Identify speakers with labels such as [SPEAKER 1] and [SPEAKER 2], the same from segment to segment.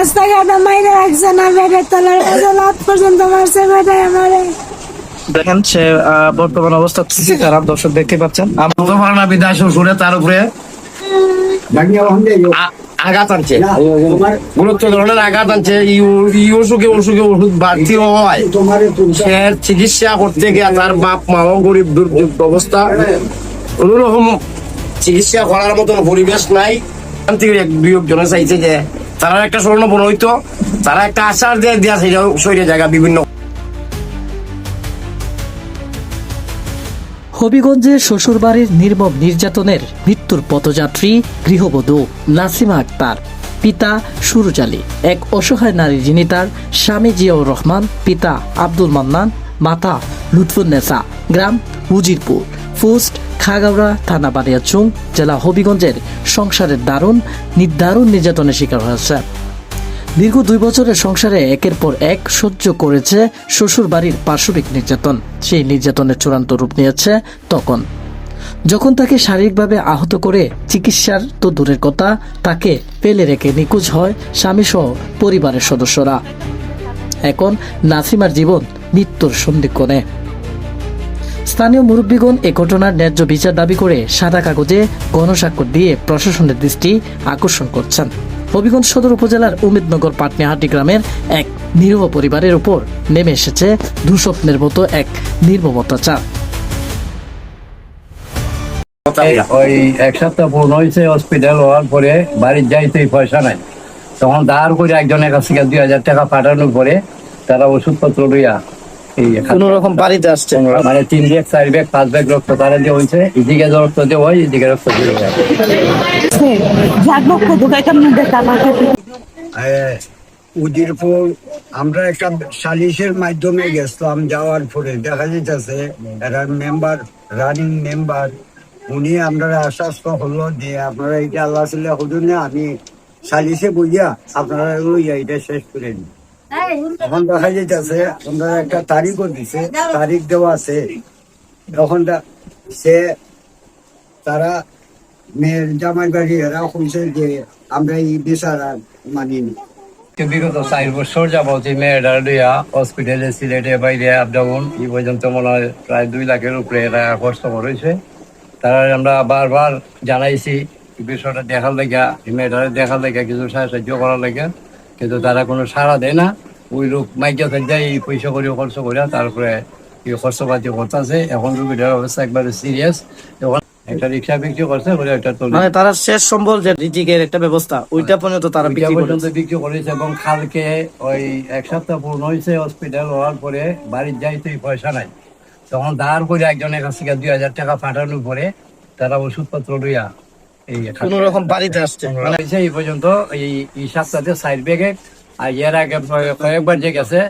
[SPEAKER 1] রাস্তাঘাটে মাইরে রাখছে না বেডের তলার লাত পর্যন্ত মারছে বেটায় আমারে।
[SPEAKER 2] দেখেন সে বর্তমান অবস্থা খুবই খারাপ দর্শক দেখতে পাচ্ছেন। আম-
[SPEAKER 3] বলতে না বিদায় শ্বশুরে তার উপরে। আঘাত আনছে। গুরুত্ব ধরনের আঘাত আনছে। এই অসুখে অসুখে ওষুধ বাড়তি হয় সে চিকিৎসা করতে গিয়ে তার বাপ মাও গরিব দুর্যোগ অবস্থা। কোনোরকম চিকিৎসা করার মতন পরিবেশ নাই। এক দুই জনে চাইছে যে তারা একটা স্বর্ণ হইতো, তারা একটা আশার দিয়ে দেওয়া সেটাও শরীরে জায়গা বিভিন্ন।
[SPEAKER 4] হবিগঞ্জে শ্বশুরবাড়ির নির্মম নির্যাতনের মৃত্যুর পথযাত্রী গৃহবধূ নাসিমা আক্তার, পিতা সুরুজ আলী, এক অসহায় নারী যিনি তার স্বামী জিয়াউর রহমান, পিতা আব্দুল মান্নান মাতা লুৎফুন্নেসা গ্রাম উজিরপুর পোস্ট খাগাউড়া থানা বানিয়াচুং জেলা হবিগঞ্জের সংসারের দারুণ নির্দারুণ নির্যাতনের শিকার হয়েছে। দীর্ঘ দুই বছরের সংসারে একের পর এক সহ্য করেছে শ্বশুর বাড়ির পার্শ্বিক নির্যাতন। সেই নির্যাতনের চূড়ান্ত রূপ নিয়েছে তখন। যখন তাকে শারীরিকভাবে আহত করে চিকিৎসার তো দূরের কথা, তাকে ফেলে রেখে নিখোঁজ হয় স্বামীসহ পরিবারের সদস্যরা। এখন নাসিমার জীবন মৃত্যুর সন্ধিক্ষণে স্থানীয় মুরব্বীগণ এ ঘটনার ন্যায্য বিচার দাবি করে সাদা কাগজে গণস্বাক্ষর দিয়ে প্রশাসনের দৃষ্টি আকর্ষণ করছেন। হবিগঞ্জ সদর উপজেলার উমেদনগর পাটনিহাটি গ্রামের এক নিরীহ পরিবারের উপর নেমে এসেছে দুঃস্বপ্নের মতো এক নির্মম অত্যাচার
[SPEAKER 5] ওই এক সপ্তাহ পূর্ণ হয়েছে হসপিটাল হওয়ার পরে বাড়ির যাইতে পয়সা নাই। তখন ধার করে একজনের কাছ থেকে দুই হাজার টাকা পাঠানোর পরে তারা ওষুধপত্র লইয়া
[SPEAKER 2] কোন রকম বাড়িতে আসছে।
[SPEAKER 5] মানে তিন ব্যাগ চার ব্যাগ পাঁচ ব্যাগ রক্ত তারা দিয়ে হয়েছে। এদিকে রক্ত দিয়ে হয় এদিকে রক্ত দিয়ে হয়
[SPEAKER 6] উদিরপুর আমরা একটা সালিশের মাধ্যমে গেছিলাম যাওয়ার পরে দেখা যাইতেছে এরা মেম্বার রানিং মেম্বার উনি আমরা আশ্বস্ত হলো যে আপনারা এটা আল্লাহ হুজুর না আমি সালিশে বুঝিয়া আপনারা লইয়া এটা শেষ করে দিন এখন দেখা যাইতেছে, আমরা একটা তারিখও দিছে, তারিখ দেওয়া আছে। এখন সে তারা মেয়ের জামাই বাড়ি এরা কইছে যে আমরা এই বিচার মানিনি
[SPEAKER 5] বিগত চার বছর যাবত এই মেয়েটা লইয়া হসপিটালে সিলেটে বাইরে আপ ডাউন, এই পর্যন্ত মনে হয় প্রায় দুই লাখের উপরে এরা খরচ করেছে তারা আমরা বারবার জানাইছি বিষয়টা দেখার লেগা মেয়েটারে দেখার লেগা, কিছু সাহায্য করার লেগা, কিন্তু তারা কোনো সাড়া দেয় না। ওই লোক মাইকে যায় এই পয়সা করে খরচ করে তারপরে এই খরচপাতি করতেছে। এখন রুগীটার অবস্থা একবারে সিরিয়াস এখন একটা রিক্সা বিক্রি করছে করে একটা তুলে
[SPEAKER 2] মানে তারা শেষ সম্বল যে রিজিকের একটা ব্যবস্থা ওইটা পর্যন্ত তারা
[SPEAKER 5] বিক্রি পর্যন্ত বিক্রি করেছে এবং কালকে ওই এক সপ্তাহ পূর্ণ হয়েছে হসপিটাল হওয়ার পরে বাড়ির যাইতে পয়সা নাই। তখন ধার করে একজনের কাছ থেকে দুই হাজার টাকা পাঠানোর পরে তারা ওষুধপত্র লইয়া এই
[SPEAKER 2] কোন রকম বাড়িতে আসছে। মানে
[SPEAKER 5] এই পর্যন্ত এই সপ্তাহে সাইড ব্যাগে আর এর আগে কয়েক- কয়েকবার যে গেছে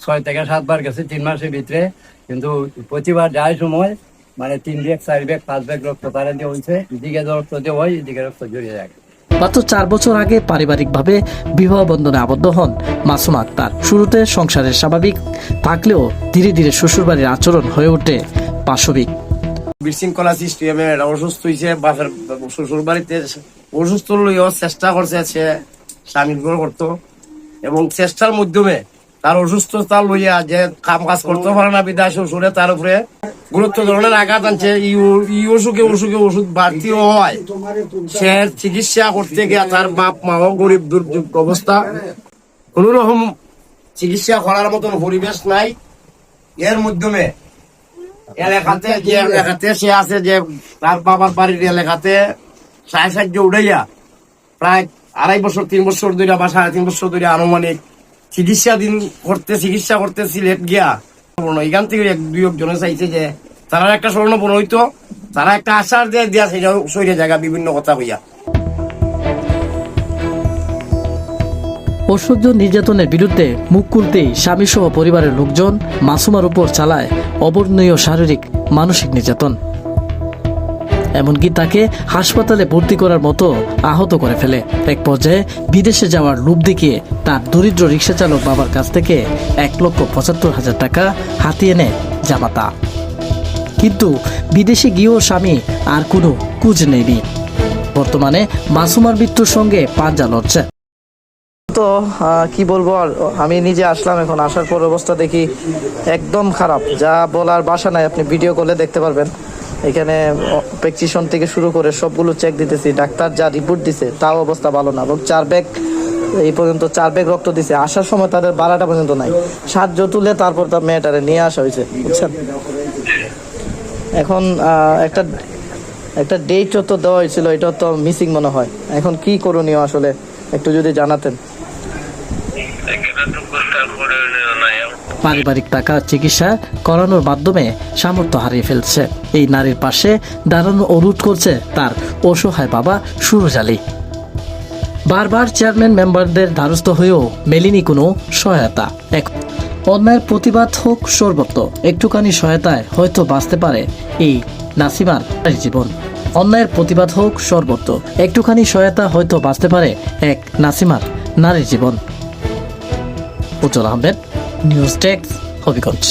[SPEAKER 5] ছয় থেকে সাতবার গেছে তিন মাসের ভিতরে। কিন্তু প্রতিবার যায় সময় মানে তিন ব্যাগ চার ব্যাগ পাঁচ ব্যাগ রক্ত তারা দিয়ে হয়েছে। এদিকে রক্ত দিয়ে হয় এদিকে রক্ত জড়িয়ে যায়।
[SPEAKER 4] মাত্র চার বছর আগে পারিবারিকভাবে বিবাহ বন্ধনে আবদ্ধ হন মাসুম আক্তার। শুরুতে সংসারের স্বাভাবিক থাকলেও ধীরে ধীরে শ্বশুরবাড়ির আচরণ হয়ে ওঠে পাশবিক।
[SPEAKER 3] বিশৃঙ্খলা সৃষ্টি হবে অসুস্থ হয়েছে বাসার শ্বশুর বাড়িতে অসুস্থ লইও চেষ্টা করছে সে স্বামীর করতো। এবং চেষ্টার মাধ্যমে তার অসুস্থতা লইয়া যে কাম কাজ করতে পারে না বিদায় শ্বশুরে তার উপরে গুরুত্ব ধরনের আঘাত আনছে। ই অসুখে অসুখে ওষুধ বাড়তি হয়। সে চিকিৎসা করতে গিয়ে তার বাপ মাও গরিব দুর্যোগ অবস্থা। কোন রকম চিকিৎসা করার মতন পরিবেশ নাই। এর মাধ্যমে এলাকাতে যে এলাকাতে সে আছে যে তার বাবার বাড়ির এলাকাতে সাহায্য উঠাইয়া প্রায় আড়াই বছর, তিন বছর ধরে বা তিন বছর ধরে আনুমানিক চিকিৎসা দিন করতে, চিকিৎসা করতে সিলেট গিয়া এখান থেকে এক, দুই জনে চাইছে যে তারা একটা স্বর্ণ হইতো, তারা একটা আশার দিয়ে দিয়া সেটা শরীরে জায়গা বিভিন্ন কথা হইয়া
[SPEAKER 4] অসহ্য নির্যাতনের বিরুদ্ধে মুখ খুলতেই স্বামী সহ পরিবারের লোকজন মাসুমার উপর চালায় অবর্ণনীয় শারীরিক, মানসিক নির্যাতন। এমনকি তাকে হাসপাতালে ভর্তি করার মতো আহত করে ফেলে। এক পর্যায়ে বিদেশে যাওয়ার লোভ দেখিয়ে তার দরিদ্র রিক্সা চালক বাবার কাছ থেকে এক লক্ষ পঁচাত্তর হাজার টাকা হাতিয়ে নেয় জামাতা। কিন্তু বিদেশে গিয়েও স্বামী আর কোনো কুজ নেয়নি। বর্তমানে মাসুমার মৃত্যুর সঙ্গে পাঞ্জা লড়ছে।
[SPEAKER 2] তো কি বলব আর? আমি নিজে আসলাম এখন, আসার পর অবস্থা দেখি একদম খারাপ। যা বলার বাসা নাই, আপনি ভিডিও করলে দেখতে পারবেন। এখানে প্রেকচিশন থেকে শুরু করে সবগুলো চেক দিতেছি। ডাক্তার যা রিপোর্ট দিছে, তাও অবস্থা ভালো না। এবং চার ব্যাগ এই পর্যন্ত চার ব্যাগ রক্ত দিছে। আসার সময় তাদের বারোটা পর্যন্ত নাই। সাহায্য তুলে তারপর তার মেয়েটারে নিয়ে আসা হয়েছে, বুঝছেন? এখন একটা একটা ডেট তো দেওয়া হয়েছিল এটা তো মিসিং মনে হয়। এখন কি করণীয় আসলে? একটু যদি জানাতেন।
[SPEAKER 4] পারিবারিক টাকা, চিকিৎসা করানোর মাধ্যমে সামর্থ্য হারিয়ে ফেলছে। এই নারীর পাশে দাঁড়ানো অনুরোধ করছে তার অসহায় বাবা সুরজ আলী। বারবার চেয়ারম্যান মেম্বারদের দ্বারস্থ হয়েও মেলেনি কোনো সহায়তা। এক অন্যায়ের প্রতিবাদ হোক সর্বত্র, একটুখানি সহায়তায় হয়তো বাঁচতে পারে এই নাসিমার জীবন। অন্যায়ের প্রতিবাদ হোক সর্বত্র, একটুখানি সহায়তা হয়তো বাঁচতে পারে এক নাসিমার নারীর জীবন। Ujjal Ahmed news desk Habiganj.